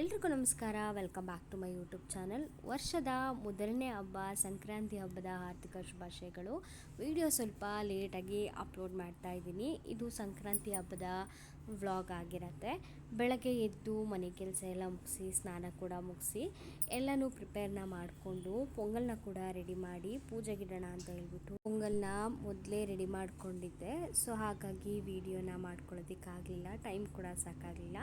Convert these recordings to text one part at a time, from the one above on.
ಎಲ್ರಿಗೂ ನಮಸ್ಕಾರ. Welcome back to my YouTube channel ವರ್ಷದ ಮೊದಲನೇ ಹಬ್ಬ, ಸಂಕ್ರಾಂತಿ ಹಬ್ಬದ ಆರ್ಥಿಕ ಶುಭಾಶಯಗಳು. ವಿಡಿಯೋ ಸ್ವಲ್ಪ ಲೇಟಾಗಿ ಅಪ್ಲೋಡ್ ಮಾಡ್ತಾ ಇದ್ದೀನಿ. ಇದು ಸಂಕ್ರಾಂತಿ ಹಬ್ಬದ ವ್ಲಾಗ್ ಆಗಿರುತ್ತೆ. ಬೆಳಗ್ಗೆ ಎದ್ದು ಮನೆ ಕೆಲಸ ಎಲ್ಲ ಮುಗಿಸಿ, ಸ್ನಾನ ಕೂಡ ಮುಗಿಸಿ, ಎಲ್ಲನೂ ಪ್ರಿಪೇರ್ನ ಮಾಡಿಕೊಂಡು ಪೊಂಗಲ್ನ ಕೂಡ ರೆಡಿ ಮಾಡಿ ಪೂಜೆಗಿಡೋಣ ಅಂತ ಹೇಳ್ಬಿಟ್ಟು ಪೊಂಗಲ್ನ ಮೊದಲೇ ರೆಡಿ ಮಾಡಿಕೊಂಡಿದ್ದೆ. ಸೊ ಹಾಗಾಗಿ ವಿಡಿಯೋನ ಮಾಡ್ಕೊಳ್ಳೋದಕ್ಕಾಗಲಿಲ್ಲ ಟೈಮ್ ಕೂಡ ಸಾಕಾಗಲಿಲ್ಲ.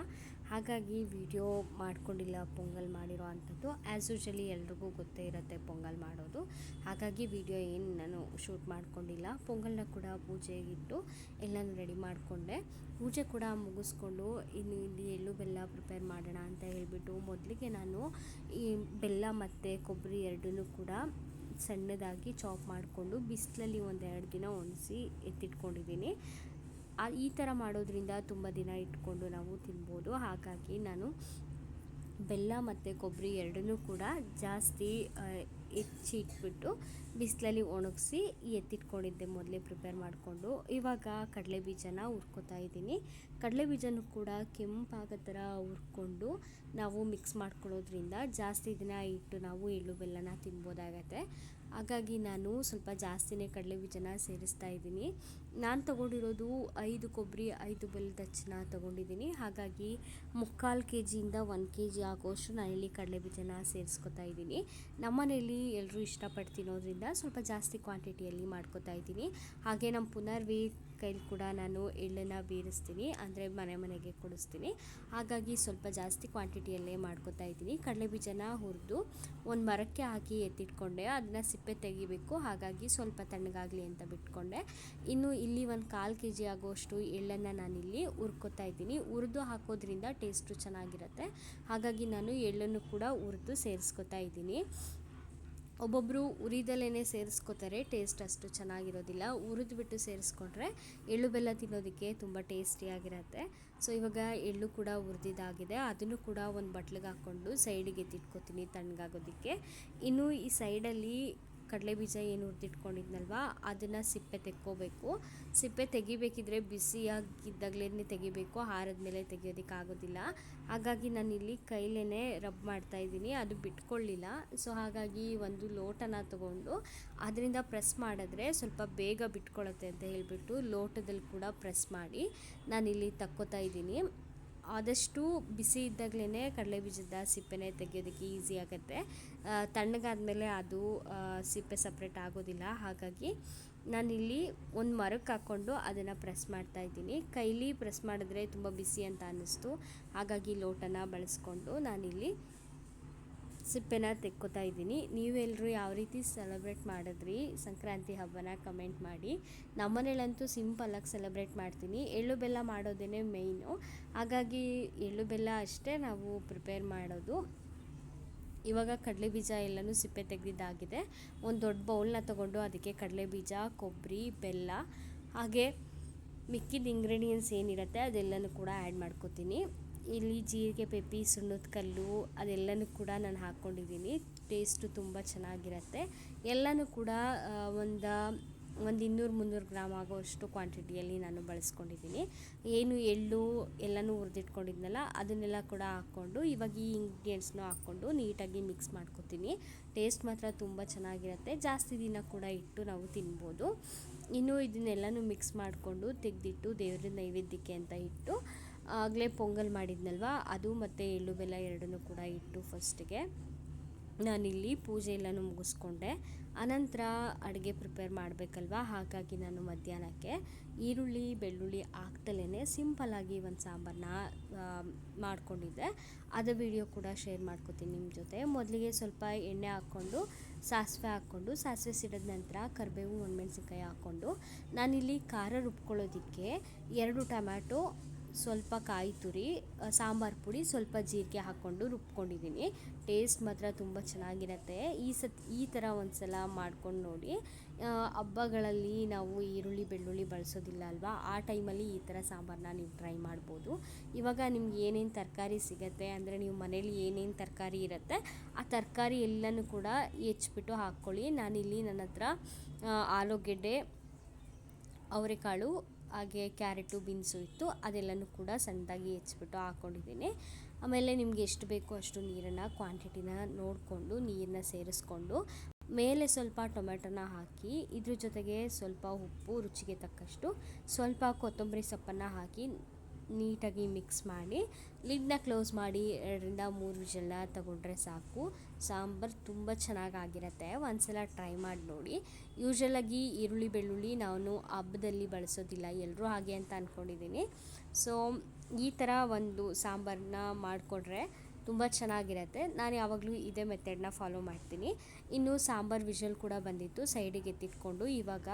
ಹಾಗಾಗಿ ವಿಡಿಯೋ ಮಾಡ್ಕೊಂಡಿಲ್ಲ ಪೊಂಗಲ್ ಮಾಡಿರೋ ಅಂಥದ್ದು. ಆ್ಯಸ್ ಯೂಶಲಿ ಎಲ್ರಿಗೂ ಗೊತ್ತೇ ಇರುತ್ತೆ ಪೊಂಗಲ್ ಮಾಡೋದು. ಹಾಗಾಗಿ ವಿಡಿಯೋ ಏನು ನಾನು ಶೂಟ್ ಮಾಡ್ಕೊಂಡಿಲ್ಲ. ಪೊಂಗಲ್ನ ಕೂಡ ಪೂಜೆಗಿಟ್ಟು ಎಲ್ಲನೂ ರೆಡಿ ಮಾಡಿಕೊಂಡೆ. ಪೂಜೆ ಕೂಡ ಮುಗಿಸ್ಕೊಂಡು ಇನ್ನು ಇಲ್ಲಿ ಎಳ್ಳು ಬೆಲ್ಲ ಪ್ರಿಪೇರ್ ಮಾಡೋಣ ಅಂತ ಹೇಳಿಬಿಟ್ಟು ಮೊದಲಿಗೆ ನಾನು ಈ ಬೆಲ್ಲ ಮತ್ತು ಕೊಬ್ಬರಿ ಎರಡನ್ನೂ ಕೂಡ ಸಣ್ಣದಾಗಿ ಚಾಪ್ ಮಾಡಿಕೊಂಡು ಬಿಸಿಲಲ್ಲಿ ಒಂದೆರಡು ದಿನ ಒಣಸಿ ಎತ್ತಿಟ್ಕೊಂಡಿದ್ದೀನಿ. ಈ ಥರ ಮಾಡೋದ್ರಿಂದ ತುಂಬ ದಿನ ಇಟ್ಕೊಂಡು ನಾವು ತಿನ್ಬೋದು. ಹಾಗಾಗಿ ನಾನು ಬೆಲ್ಲ ಮತ್ತು ಕೊಬ್ಬರಿ ಎರಡನ್ನೂ ಕೂಡ ಜಾಸ್ತಿ ಹೆಚ್ಚಿ ಇಟ್ಬಿಟ್ಟು ಬಿಸಿಲಲ್ಲಿ ಒಣಗಿಸಿ ಎತ್ತಿಟ್ಕೊಂಡಿದ್ದೆ ಮೊದಲೇ ಪ್ರಿಪೇರ್ ಮಾಡಿಕೊಂಡು. ಇವಾಗ ಕಡಲೆ ಬೀಜನ ಹುರ್ಕೋತಾ ಇದ್ದೀನಿ. ಕಡಲೆ ಬೀಜನೂ ಕೂಡ ಕೆಂಪಾಗೋ ಥರ ಹುರ್ಕೊಂಡು ನಾವು ಮಿಕ್ಸ್ ಮಾಡ್ಕೊಳ್ಳೋದ್ರಿಂದ ಜಾಸ್ತಿ ದಿನ ಇಟ್ಟು ನಾವು ಎಳ್ಳು ಬೆಲ್ಲನ ತಿನ್ಬೋದಾಗತ್ತೆ. ಹಾಗಾಗಿ ನಾನು ಸ್ವಲ್ಪ ಜಾಸ್ತಿನೇ ಕಡಲೆ ಬೀಜನ ಸೇರಿಸ್ತಾ ಇದ್ದೀನಿ. ನಾನು ತಗೊಂಡಿರೋದು ಐದು ಕೊಬ್ಬರಿ ಐದು ಬೆಲ್ಲದ ಹಚ್ಚನ್ನ ತೊಗೊಂಡಿದ್ದೀನಿ. ಹಾಗಾಗಿ ಮುಕ್ಕಾಲು ಕೆ ಜಿಯಿಂದ ಒಂದು ಕೆ ಜಿ ಆಗೋಷ್ಟು ನಾನಿಲ್ಲಿ ಕಡಲೆ ಬೀಜನ ಸೇರಿಸ್ಕೊತಾ ಇದ್ದೀನಿ. ನಮ್ಮನೇಲಿ ಎಲ್ಲರೂ ಇಷ್ಟಪಟ್ಟು ತಿನ್ನೋದ್ರಿಂದ ಸ್ವಲ್ಪ ಜಾಸ್ತಿ ಕ್ವಾಂಟಿಟಿಯಲ್ಲಿ ಮಾಡ್ಕೊತಾ ಇದ್ದೀನಿ. ಹಾಗೆ ನಮ್ಮ ಪುನರ್ವಿ ಕೈಲಿ ಕೂಡ ನಾನು ಎಳ್ಳನ್ನು ಬೀರಿಸ್ತೀನಿ. ಅಂದರೆ ಮನೆ ಮನೆಗೆ ಕೊಡಿಸ್ತೀನಿ. ಹಾಗಾಗಿ ಸ್ವಲ್ಪ ಜಾಸ್ತಿ ಕ್ವಾಂಟಿಟಿಯಲ್ಲೇ ಮಾಡ್ಕೊತಾ ಇದ್ದೀನಿ. ಕಡಲೆ ಬೀಜನ ಹುರಿದು ಒಂದು ಮರಕ್ಕೆ ಹಾಕಿ ಎತ್ತಿಟ್ಕೊಂಡೆ. ಅದನ್ನು ಸಿಪ್ಪೆ ತೆಗಿಬೇಕು. ಹಾಗಾಗಿ ಸ್ವಲ್ಪ ತಣ್ಣಗಾಗಲಿ ಅಂತ ಬಿಟ್ಕೊಂಡೆ. ಇನ್ನು ಇಲ್ಲಿ ಒಂದು ಕಾಲು ಕೆ ಜಿ ಆಗೋಷ್ಟು ಎಳ್ಳನ್ನು ನಾನಿಲ್ಲಿ ಹುರ್ಕೋತಾ ಇದ್ದೀನಿ. ಹುರಿದು ಹಾಕೋದ್ರಿಂದ ಟೇಸ್ಟು ಚೆನ್ನಾಗಿರುತ್ತೆ. ಹಾಗಾಗಿ ನಾನು ಎಳ್ಳನ್ನು ಕೂಡ ಹುರಿದು ಸೇರಿಸ್ಕೊತಾ ಇದ್ದೀನಿ. ಒಬ್ಬೊಬ್ಬರು ಉರಿದಲ್ಲೇ ಸೇರಿಸ್ಕೋತಾರೆ ಟೇಸ್ಟ್ ಅಷ್ಟು ಚೆನ್ನಾಗಿರೋದಿಲ್ಲ. ಹುರಿದ್ಬಿಟ್ಟು ಸೇರಿಸ್ಕೊಂಡ್ರೆ ಎಳ್ಳು ಬೆಲ್ಲ ತಿನ್ನೋದಕ್ಕೆ ತುಂಬ ಟೇಸ್ಟಿಯಾಗಿರುತ್ತೆ ಸೊ ಇವಾಗ ಎಳ್ಳು ಕೂಡ ಹುರಿದಿದ್ದಾಗಿದೆ ಅದನ್ನು ಕೂಡ ಒಂದು ಬಟ್ಲಿಗೆ ಹಾಕ್ಕೊಂಡು ಸೈಡಿಗೆ ಎತ್ತಿಟ್ಕೋತೀನಿ ತಣ್ಣಗಾಗೋದಕ್ಕೆ. ಇನ್ನು ಈ ಸೈಡಲ್ಲಿ ಕಡಲೆ ಬೀಜ ಏನು ಹುರಿದಿಟ್ಕೊಂಡಿದ್ನಲ್ವ, ಅದನ್ನು ಸಿಪ್ಪೆ ತೆಕ್ಕೋಬೇಕು. ಸಿಪ್ಪೆ ತೆಗಿಬೇಕಿದ್ರೆ ಬಿಸಿಯಾಗಿದ್ದಾಗಲೇ ತೆಗಿಬೇಕು ಹಾರದ ಮೇಲೆ ತೆಗಿಯೋದಕ್ಕಾಗೋದಿಲ್ಲ ಹಾಗಾಗಿ ನಾನು ಇಲ್ಲಿ ಕೈಲೇ ರಬ್ ಮಾಡ್ತಾ ಇದ್ದೀನಿ, ಅದು ಬಿಟ್ಕೊಳ್ಳಿಲ್ಲ. ಸೊ ಹಾಗಾಗಿ ಒಂದು ಲೋಟನ ತಗೊಂಡು ಅದರಿಂದ ಪ್ರೆಸ್ ಮಾಡಿದ್ರೆ ಸ್ವಲ್ಪ ಬೇಗ ಬಿಟ್ಕೊಳ್ಳುತ್ತೆ ಅಂತ ಹೇಳಿಬಿಟ್ಟು ಲೋಟದಲ್ಲಿ ಕೂಡ ಪ್ರೆಸ್ ಮಾಡಿ ನಾನಿಲ್ಲಿ ತಕ್ಕೋತಾ ಇದ್ದೀನಿ. ಆದಷ್ಟು ಬಿಸಿ ಇದ್ದಾಗಲೇ ಕಡಲೆ ಬೀಜದ ಸಿಪ್ಪೆನೇ ತೆಗೆಯೋದಕ್ಕೆ ಈಸಿ ಆಗುತ್ತೆ. ತಣ್ಣಗಾದ್ಮೇಲೆ ಅದು ಸಿಪ್ಪೆ ಸಪ್ರೇಟ್ ಆಗೋದಿಲ್ಲ. ಹಾಗಾಗಿ ನಾನಿಲ್ಲಿ ಒಂದು ಮರಕ್ಕೆ ಹಾಕ್ಕೊಂಡು ಅದನ್ನು ಪ್ರೆಸ್ ಮಾಡ್ತಾ ಇದ್ದೀನಿ. ಕೈಲಿ ಪ್ರೆಸ್ ಮಾಡಿದ್ರೆ ತುಂಬ ಬಿಸಿ ಅಂತ ಅನ್ನಿಸ್ತು. ಹಾಗಾಗಿ ಲೋಟನ ಬಳಸ್ಕೊಂಡು ನಾನಿಲ್ಲಿ ಸಿಪ್ಪೆನ ತೆಕ್ಕೋತಾ ಇದ್ದೀನಿ. ನೀವೆಲ್ಲರೂ ಯಾವ ರೀತಿ ಸೆಲೆಬ್ರೇಟ್ ಮಾಡಿದ್ರಿ? ಸಂಕ್ರಾಂತಿ ಹಬ್ಬನ ಕಮೆಂಟ್ ಮಾಡಿ. ನಮ್ಮನೇಲಂತೂ ಸಿಂಪಲ್ಲಾಗಿ ಸೆಲೆಬ್ರೇಟ್ ಮಾಡ್ತೀನಿ. ಎಳ್ಳು ಬೆಲ್ಲ ಮಾಡೋದೇ ಮೇಯ್ನು ಹಾಗಾಗಿ ಎಳ್ಳು ಬೆಲ್ಲ ಅಷ್ಟೇ ನಾವು ಪ್ರಿಪೇರ್ ಮಾಡೋದು. ಇವಾಗ ಕಡಲೆ ಬೀಜ ಎಲ್ಲನೂ ಸಿಪ್ಪೆ ತೆಗೆದಿದ್ದಾಗಿದೆ. ಒಂದು ದೊಡ್ಡ ಬೌಲ್ನ ತೊಗೊಂಡು ಅದಕ್ಕೆ ಕಡಲೆ ಬೀಜ ಕೊಬ್ಬರಿ ಬೆಲ್ಲ, ಹಾಗೆ ಮಿಕ್ಕಿದ ಇಂಗ್ರೀಡಿಯೆಂಟ್ಸ್ ಏನಿರುತ್ತೆ ಅದೆಲ್ಲನೂ ಕೂಡ ಆ್ಯಡ್ ಮಾಡ್ಕೋತೀನಿ. ಇಲ್ಲಿ ಜೀರಿಗೆ, ಪೆಪ್ಪಿ, ಸುಣ್ಣದ ಕಲ್ಲು ಅದೆಲ್ಲನೂ ಕೂಡ ನಾನು ಹಾಕ್ಕೊಂಡಿದ್ದೀನಿ. ಟೇಸ್ಟು ತುಂಬ ಚೆನ್ನಾಗಿರುತ್ತೆ. ಎಲ್ಲನೂ ಕೂಡ ಒಂದು ಒಂದು ಇನ್ನೂರು ಮುನ್ನೂರು ಗ್ರಾಮ್ ಆಗೋಷ್ಟು ಕ್ವಾಂಟಿಟಿಯಲ್ಲಿ ನಾನು ಬಳಸ್ಕೊಂಡಿದ್ದೀನಿ. ಏನು ಎಳ್ಳು ಎಲ್ಲನೂ ಹುರಿದಿಟ್ಕೊಂಡಿದ್ನಲ್ಲ, ಅದನ್ನೆಲ್ಲ ಕೂಡ ಹಾಕ್ಕೊಂಡು ಇವಾಗ ಈ ಇಂಗ್ರೀಡಿಯೆಂಟ್ಸ್ನೂ ಹಾಕ್ಕೊಂಡು ನೀಟಾಗಿ ಮಿಕ್ಸ್ ಮಾಡ್ಕೊತೀನಿ. ಟೇಸ್ಟ್ ಮಾತ್ರ ತುಂಬ ಚೆನ್ನಾಗಿರುತ್ತೆ. ಜಾಸ್ತಿ ದಿನ ಕೂಡ ಇಟ್ಟು ನಾವು ತಿನ್ಬೋದು. ಇನ್ನು ಇದನ್ನೆಲ್ಲನೂ ಮಿಕ್ಸ್ ಮಾಡಿಕೊಂಡು ತೆಗೆದಿಟ್ಟು ದೇವ್ರ ನೈವೇದ್ಯಕ್ಕೆ ಅಂತ ಇಟ್ಟು ಆಗಲೇ ಪೊಂಗಲ್ ಮಾಡಿದ್ನಲ್ವ? ಅದು ಮತ್ತು ಎಳ್ಳು ಬೆಲ್ಲ ಎರಡನ್ನೂ ಕೂಡ ಇಟ್ಟು ಫಸ್ಟಿಗೆ ನಾನಿಲ್ಲಿ ಪೂಜೆ ಎಲ್ಲನೂ ಮುಗಿಸ್ಕೊಂಡೆ. ಅನಂತರ ಅಡುಗೆ ಪ್ರಿಪೇರ್ ಮಾಡಬೇಕಲ್ವಾ? ಹಾಗಾಗಿ ನಾನು ಮಧ್ಯಾಹ್ನಕ್ಕೆ ಈರುಳ್ಳಿ, ಬೆಳ್ಳುಳ್ಳಿ ಹಾಕ್ದಲೇ ಸಿಂಪಲ್ಲಾಗಿ ಒಂದು ಸಾಂಬಾರನ್ನ ಮಾಡಿಕೊಂಡಿದ್ದೆ. ಅದು ವಿಡಿಯೋ ಕೂಡ ಶೇರ್ ಮಾಡ್ಕೋತೀನಿ ನಿಮ್ಮ ಜೊತೆ. ಮೊದಲಿಗೆ ಸ್ವಲ್ಪ ಎಣ್ಣೆ ಹಾಕ್ಕೊಂಡು, ಸಾಸಿವೆ ಹಾಕ್ಕೊಂಡು, ಸಾಸಿವೆ ಸಿಡಿದ ನಂತರ ಕರಿಬೇವು, ಒಣಮೆಣಸಿನ್ಕಾಯಿ ಹಾಕ್ಕೊಂಡು ನಾನಿಲ್ಲಿ ಖಾರ ರುಬ್ಕೊಳ್ಳೋದಕ್ಕೆ ಎರಡು ಟೊಮ್ಯಾಟೊ ಸ್ವಲ್ಪ ಕಾಯಿ ತುರಿ ಸಾಂಬಾರು ಪುಡಿ ಸ್ವಲ್ಪ ಜೀರಿಗೆ ಹಾಕ್ಕೊಂಡು ರುಬ್ಕೊಂಡಿದ್ದೀನಿ. ಟೇಸ್ಟ್ ಮಾತ್ರ ತುಂಬ ಚೆನ್ನಾಗಿರುತ್ತೆ. ಈ ಸತ್, ಈ ಥರ ಒಂದು ಸಲ ಮಾಡ್ಕೊಂಡು ನೋಡಿ. ಹಬ್ಬಗಳಲ್ಲಿ ನಾವು ಈರುಳ್ಳಿ, ಬೆಳ್ಳುಳ್ಳಿ ಬಳಸೋದಿಲ್ಲ ಅಲ್ವಾ? ಆ ಟೈಮಲ್ಲಿ ಈ ಥರ ಸಾಂಬಾರನ್ನ ನೀವು ಟ್ರೈ ಮಾಡ್ಬೋದು. ಇವಾಗ ನಿಮ್ಗೆ ಏನೇನು ತರಕಾರಿ ಸಿಗುತ್ತೆ, ಅಂದರೆ ನೀವು ಮನೇಲಿ ಏನೇನು ತರಕಾರಿ ಇರುತ್ತೆ, ಆ ತರಕಾರಿ ಎಲ್ಲನೂ ಕೂಡ ಹೆಚ್ಚಿಬಿಟ್ಟು ಹಾಕ್ಕೊಳ್ಳಿ. ನಾನಿಲ್ಲಿ ನನ್ನ ಹತ್ರ ಆಲೂಗೆಡ್ಡೆ, ಅವರೆಕಾಳು ಹಾಗೆ ಕ್ಯಾರೆಟು, ಬೀನ್ಸು ಇತ್ತು. ಅದೆಲ್ಲನೂ ಕೂಡ ಸಣ್ಣದಾಗಿ ಹೆಚ್ಚಿಬಿಟ್ಟು ಹಾಕ್ಕೊಂಡಿದ್ದೀನಿ ಆಮೇಲೆ ನಿಮಗೆ ಎಷ್ಟು ಬೇಕೋ ಅಷ್ಟು ನೀರನ್ನು ಕ್ವಾಂಟಿಟಿನ ನೋಡಿಕೊಂಡು, ನೀರನ್ನ ಸೇರಿಸ್ಕೊಂಡು, ಮೇಲೆ ಸ್ವಲ್ಪ ಟೊಮೆಟೊನ ಹಾಕಿ, ಇದ್ರ ಜೊತೆಗೆ ಸ್ವಲ್ಪ ಉಪ್ಪು, ರುಚಿಗೆ ತಕ್ಕಷ್ಟು ಸ್ವಲ್ಪ ಕೊತ್ತಂಬರಿ ಸೊಪ್ಪನ್ನು ಹಾಕಿ ನೀಟಾಗಿ ಮಿಕ್ಸ್ ಮಾಡಿ ಲಿಡ್ನ ಕ್ಲೋಸ್ ಮಾಡಿ, ಎರಡರಿಂದ ಮೂರು ವಿಷಲ್ನ ತಗೊಂಡ್ರೆ ಸಾಕು. ಸಾಂಬಾರು ತುಂಬ ಚೆನ್ನಾಗಾಗಿರುತ್ತೆ. ಒಂದ್ಸಲ ಟ್ರೈ ಮಾಡಿ ನೋಡಿ. ಯೂಶ್ವಲಾಗಿ ಈರುಳ್ಳಿ, ಬೆಳ್ಳುಳ್ಳಿ ನಾನು ಹಬ್ಬದಲ್ಲಿ ಬಳಸೋದಿಲ್ಲ. ಎಲ್ಲರೂ ಹಾಗೆ ಅಂತ ಅಂದ್ಕೊಂಡಿದ್ದೀನಿ ಸೊ ಈ ಥರ ಒಂದು ಸಾಂಬಾರನ್ನ ಮಾಡಿಕೊಂಡ್ರೆ ತುಂಬ ಚೆನ್ನಾಗಿರತ್ತೆ. ನಾನು ಯಾವಾಗಲೂ ಇದೇ ಮೆಥಡ್ನ ಫಾಲೋ ಮಾಡ್ತೀನಿ. ಇನ್ನು ಸಾಂಬಾರು ವಿಷಲ್ ಕೂಡ ಬಂದಿತ್ತು. ಸೈಡಿಗೆ ಎತ್ತಿಟ್ಕೊಂಡು ಇವಾಗ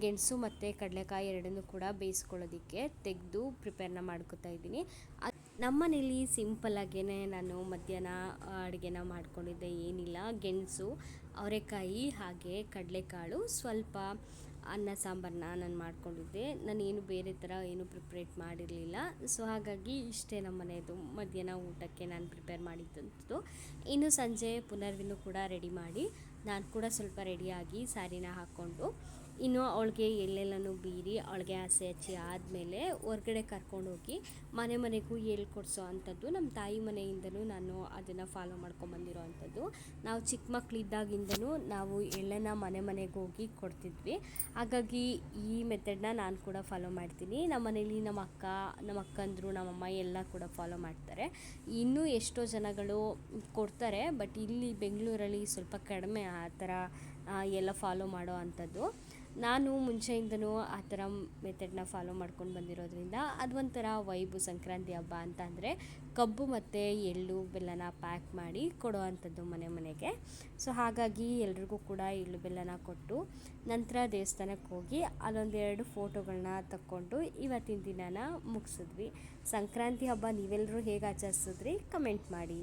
ಗೆಣಸು ಮತ್ತು ಕಡಲೆಕಾಯಿ ಎರಡನ್ನೂ ಕೂಡ ಬೇಯಿಸ್ಕೊಳ್ಳೋದಕ್ಕೆ ತೆಗೆದು ಪ್ರಿಪೇರ್ನ ಮಾಡ್ಕೋತಾ ಇದ್ದೀನಿ. ನಮ್ಮ ಮನೇಲಿ ಸಿಂಪಲ್ಲಾಗೇ ನಾನು ಮಧ್ಯಾಹ್ನ ಅಡುಗೆನ ಮಾಡ್ಕೊಂಡಿದ್ದೆ ಏನಿಲ್ಲ. ಗೆಣಸು, ಅವರೆಕಾಯಿ ಹಾಗೆ ಕಡಲೆಕಾಳು ಸ್ವಲ್ಪ ಅನ್ನ ಸಾಂಬಾರನ್ನ ನಾನು ಮಾಡ್ಕೊಂಡಿದ್ದೆ. ನಾನು ಏನು ಬೇರೆ ಥರ ಏನು ಪ್ರಿಪ್ರೇಟ್ ಮಾಡಿರಲಿಲ್ಲ. ಸೊ ಹಾಗಾಗಿ ಇಷ್ಟೇ ನಮ್ಮ ಮನೆಯದು ಮಧ್ಯಾಹ್ನ ಊಟಕ್ಕೆ ನಾನು ಪ್ರಿಪೇರ್ ಮಾಡಿದ್ದಂಥದ್ದು ಇನ್ನು ಸಂಜೆ ಪುನರ್ವಿನೂ ಕೂಡ ರೆಡಿ ಮಾಡಿ, ನಾನು ಕೂಡ ಸ್ವಲ್ಪ ರೆಡಿಯಾಗಿ ಸ್ಯಾರಿನ ಹಾಕ್ಕೊಂಡು ಇನ್ನು ಅವಳಿಗೆ ಎಲ್ಲೆಲ್ಲನೂ ಬೀರಿ ಅವಳಿಗೆ ಆಸೆ ಹಚ್ಚಿ ಆದಮೇಲೆ ಹೊರ್ಗಡೆ ಕರ್ಕೊಂಡೋಗಿ ಮನೆ ಮನೆಗೂ ಹೇಳ್ಕೊಡ್ಸೋ ಅಂಥದ್ದು, ನಮ್ಮ ತಾಯಿ ಮನೆಯಿಂದಲೂ ನಾನು ಅದನ್ನು ಫಾಲೋ ಮಾಡ್ಕೊಂಬಂದಿರೋ ಅಂಥದ್ದು. ನಾವು ಚಿಕ್ಕ ಮಕ್ಕಳಿದ್ದಾಗಿಂದನೂ ನಾವು ಎಳ್ಳೆನ ಮನೆ ಮನೆಗೆ ಹೋಗಿ ಕೊಡ್ತಿದ್ವಿ. ಹಾಗಾಗಿ ಈ ಮೆಥಡ್ನ ನಾನು ಕೂಡ ಫಾಲೋ ಮಾಡ್ತೀನಿ. ನಮ್ಮ ಮನೇಲಿ ನಮ್ಮ ಅಕ್ಕ, ನಮ್ಮ ಅಕ್ಕಂದರು ನಮ್ಮಮ್ಮ ಎಲ್ಲ ಕೂಡ ಫಾಲೋ ಮಾಡ್ತಾರೆ. ಇನ್ನೂ ಎಷ್ಟೋ ಜನಗಳು ಕೊಡ್ತಾರೆ ಬಟ್ ಇಲ್ಲಿ ಬೆಂಗಳೂರಲ್ಲಿ ಸ್ವಲ್ಪ ಕಡಿಮೆ ಆ ಥರ ಎಲ್ಲ ಫಾಲೋ ಮಾಡೋ ಅಂಥದ್ದು. ನಾನು ಮುಂಚೆಯಿಂದನೂ ಆ ಥರ ಮೆಥಡ್ನ ಫಾಲೋ ಮಾಡ್ಕೊಂಡು ಬಂದಿರೋದ್ರಿಂದ ಅದೊಂಥರ ವೈಬು ಸಂಕ್ರಾಂತಿ ಹಬ್ಬ ಅಂತ ಅಂದರೆ ಕಬ್ಬು ಮತ್ತು ಎಳ್ಳು ಬೆಲ್ಲನ ಪ್ಯಾಕ್ ಮಾಡಿ ಕೊಡೋ ಅಂಥದ್ದು ಮನೆ ಮನೆಗೆ. ಸೊ ಹಾಗಾಗಿ ಎಲ್ರಿಗೂ ಕೂಡ ಎಳ್ಳು ಬೆಲ್ಲನ ಕೊಟ್ಟು ನಂತರ ದೇವಸ್ಥಾನಕ್ಕೆ ಹೋಗಿ ಅಲ್ಲೊಂದೆರಡು ಫೋಟೋಗಳನ್ನ ತಕ್ಕೊಂಡು ಇವತ್ತಿನ ದಿನನ ಮುಗಿಸಿದ್ವಿ. ಸಂಕ್ರಾಂತಿ ಹಬ್ಬ ನೀವೆಲ್ಲರೂ ಹೇಗೆ ಆಚರಿಸಿದ್ರಿ? ಕಮೆಂಟ್ ಮಾಡಿ.